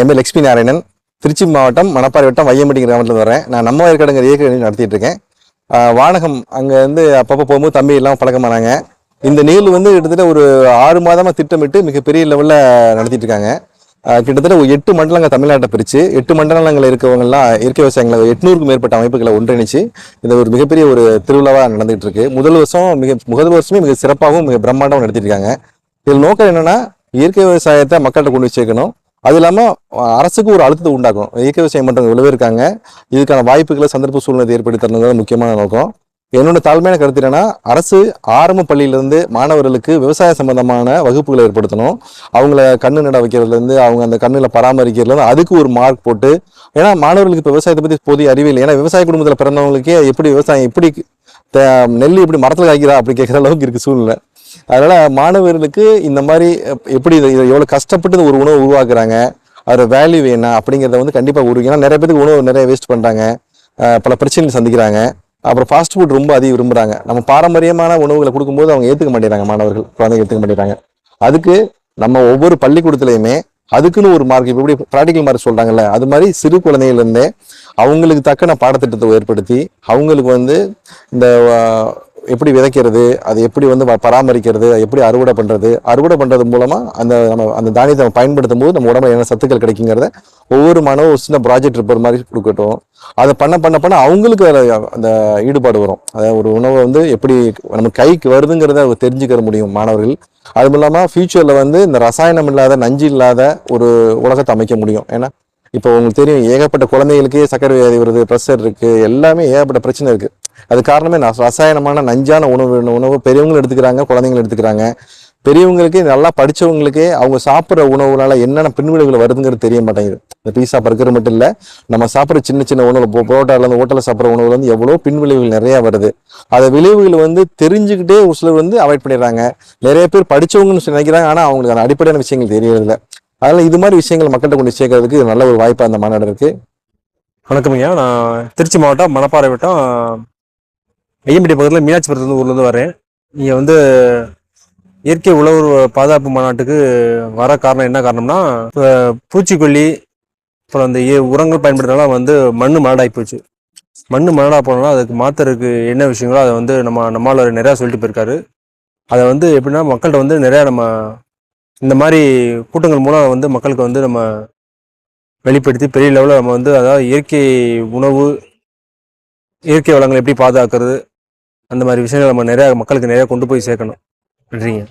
என் பேர் நாராயணன். திருச்சி மாவட்டம் மணப்பாறை வட்டம் வையம்பட்டி கிராமத்தில் வரேன் நான் நம்ம வயற்கடங்கிற இயக்க நடத்திட்டு இருக்கேன். வானகம் அங்கே வந்து அப்பப்போ போகும்போது தம்பி எல்லாம் பழக்கமானாங்க. இந்த நிகழ்வு வந்து கிட்டத்தட்ட ஒரு ஆறு மாதமாக திட்டமிட்டு மிகப்பெரிய லெவலில் நடத்திட்டு இருக்காங்க. கிட்டத்தட்ட ஒரு எட்டு மண்டலங்கள் தமிழ்நாட்டை பிரித்து எட்டு மண்டலங்களில் இருக்கவங்கலாம் இயற்கை விவசாயங்களை எட்நூறுக்கும் மேற்பட்ட அமைப்புகளை ஒன்றிணைச்சு இது ஒரு மிகப்பெரிய ஒரு திருவிழாவாக நடந்துகிட்டு இருக்கு. முதல் வருஷம் மிக முதல் வருஷமே மிக சிறப்பாகவும் மிக பிரம்மாண்டமாக நடத்திட்டு இருக்காங்க. இதில் நோக்கம் என்னென்னா இயற்கை விவசாயத்தை மக்கள்கிட்ட கொண்டு போய் சேர்க்கணும். அது இல்லாமல் அரசுக்கு ஒரு அழுத்தத்தை உண்டாக்கும் இயற்கை விவசாயம் பண்ணுறவங்க இவ்வளவு இருக்காங்க. இதுக்கான வாய்ப்புகளை சந்தர்ப்ப சூழ்நிலை ஏற்படுத்தி தரணுங்கிறது முக்கியமான நோக்கம். என்னோட தாழ்மையான கருத்து என்னன்னா அரசு ஆரம்ப பள்ளியிலேருந்து மாணவர்களுக்கு விவசாய சம்பந்தமான வகுப்புகளை ஏற்படுத்தணும். அவங்கள கண்ணு நட வைக்கிறதுலேருந்து அவங்க அந்த கண்ணில் பராமரிக்கிறதுலேருந்து அதுக்கு ஒரு மார்க் போட்டு ஏன்னா மாணவர்களுக்கு இப்போ விவசாயத்தை பற்றி போதிய இல்லை. ஏன்னா விவசாய குடும்பத்தில் பிறந்தவங்களுக்கே எப்படி விவசாயம் எப்படி நெல் எப்படி மரத்தில் காய்க்கிறா அப்படி கேட்குற அளவுக்கு இருக்குது சூழ்நிலை. அதனால் மாணவர்களுக்கு இந்த மாதிரி எப்படி இதை எவ்வளோ கஷ்டப்பட்டு ஒரு உணவு உருவாக்குறாங்க அதோட வேல்யூ என்ன அப்படிங்கிறத வந்து கண்டிப்பாக உருவாங்க ஏன்னா நிறைய பேருக்கு உணவு நிறைய வேஸ்ட் பண்ணுறாங்க பல பிரச்சனைகள் சந்திக்கிறாங்க. அப்புறம் ஃபாஸ்ட் ஃபுட் ரொம்ப அதிகம் விரும்புகிறாங்க நம்ம பாரம்பரியமான உணவுகளை கொடுக்கும்போது அவங்க ஏற்றுக்க மாட்டேறாங்க மாணவர்கள் குழந்தைங்க ஏற்றுக்க மாட்டேறாங்க அதுக்கு நம்ம ஒவ்வொரு பள்ளிக்கூடத்துலையுமே அதுக்குன்னு ஒரு மார்க் இப்போ எப்படி ப்ராக்டிக்கல் மார்க் சொல்கிறாங்கல்ல அது மாதிரி சிறு குழந்தைகள்லேருந்தே அவங்களுக்கு தக்கன பாடத்திட்டத்தை ஏற்படுத்தி அவங்களுக்கு வந்து இந்த எப்படி விதைக்கிறது அது எப்படி வந்து பராமரிக்கிறது அது எப்படி அறுவடை பண்ணுறது அறுவடை பண்ணுறது மூலமாக அந்த நம்ம அந்த தானியத்தை நம்ம பயன்படுத்தும் போது நம்ம உடம்புல என்ன சத்துக்கள் கிடைக்குங்கிறத ஒவ்வொரு மாணவரும் ஒரு சின்ன ப்ராஜெக்ட் இருப்பது மாதிரி கொடுக்கட்டும். அதை பண்ண பண்ண பண்ண அவங்களுக்கு அந்த ஈடுபாடு வரும். அதாவது ஒரு உணவை வந்து எப்படி நம்ம கைக்கு வருதுங்கிறத தெரிஞ்சுக்கிற முடியும் மாணவர்கள். அதுவும் இல்லாமல் ஃபியூச்சரில் வந்து இந்த ரசாயனம் இல்லாத நஞ்சு இல்லாத ஒரு உலகத்தை அமைக்க முடியும். ஏன்னா இப்போ உங்களுக்கு தெரியும் ஏகப்பட்ட குழந்தைகளுக்கே சக்கரை வியாதி வருது ப்ரெஷர் இருக்குது எல்லாமே ஏகப்பட்ட பிரச்சனை இருக்குது அது காரணமே நான் ரசாயனமான நஞ்சான உணவு உணவு பெரியவங்களும் எடுத்துக்கிறாங்க குழந்தைங்களும் எடுத்துக்கிறாங்க. பெரியவங்களுக்கு நல்லா படித்தவங்களுக்கு அவங்க சாப்பிட்ற உணவுனால என்னென்ன பின்விளைவுகள் வருதுங்கிறது தெரிய மாட்டேங்குது. இந்த பீஸா பர்கர் மட்டும் இல்லை நம்ம சாப்பிட்ற சின்ன சின்ன உணவு புரோட்டாலேருந்து ஹோட்டலில் சாப்பிட்ற உணவுலேருந்து வந்து எவ்வளோ பின்விளைவுகள் நிறையா வருது. அதை விளைவுகள் வந்து தெரிஞ்சுக்கிட்டே ஒரு சிலர் வந்து அவாய்ட் பண்ணிடுறாங்க. நிறைய பேர் படிச்சவங்கன்னு நினைக்கிறாங்க ஆனால் அவங்களுக்கு அந்த அடிப்படையான விஷயங்கள் தெரியறதில்ல. அதனால் இது மாதிரி விஷயங்கள் மக்கள்கிட்ட கொண்டு சேர்க்கறதுக்கு நல்ல ஒரு வாய்ப்பாக அந்த மாநாடு வணக்கம் ஐயா நான் திருச்சி மாவட்டம் மணப்பாறை வட்டம் ஐயம்பட்டி பக்கத்தில் மீனாட்சிபுரத்துலேருந்து ஊர்லேருந்து வரேன். நீங்கள் வந்து இயற்கை உழவு பாதுகாப்பு மாநாட்டுக்கு வர காரணம் என்ன காரணம்னா இப்போ பூச்சிக்கொல்லி அப்புறம் அந்த இய- உரங்கள் பயன்படுத்தினால வந்து மண் மலடாகி போச்சு. மண் மலடா போனோம்னா அதுக்கு மாத்துறதுக்கு என்ன விஷயங்களோ அதை வந்து நம்ம நம்மளால் நிறையா சொல்லிட்டு போயிருக்காரு. அதை வந்து எப்படின்னா மக்கள்கிட்ட வந்து நிறையா நம்ம இந்த மாதிரி கூட்டங்கள் மூலம் வந்து மக்களுக்கு வந்து நம்ம வெளிப்படுத்தி பெரிய லெவலில் நம்ம வந்து அதாவது இயற்கை உணவு இயற்கை வளங்களை எப்படி பாதுகாக்கிறது அந்த மாதிரி விஷயங்களை நம்ம நிறையா மக்களுக்கு நிறையா கொண்டு போய் சேர்க்கணும். நன்றிங்க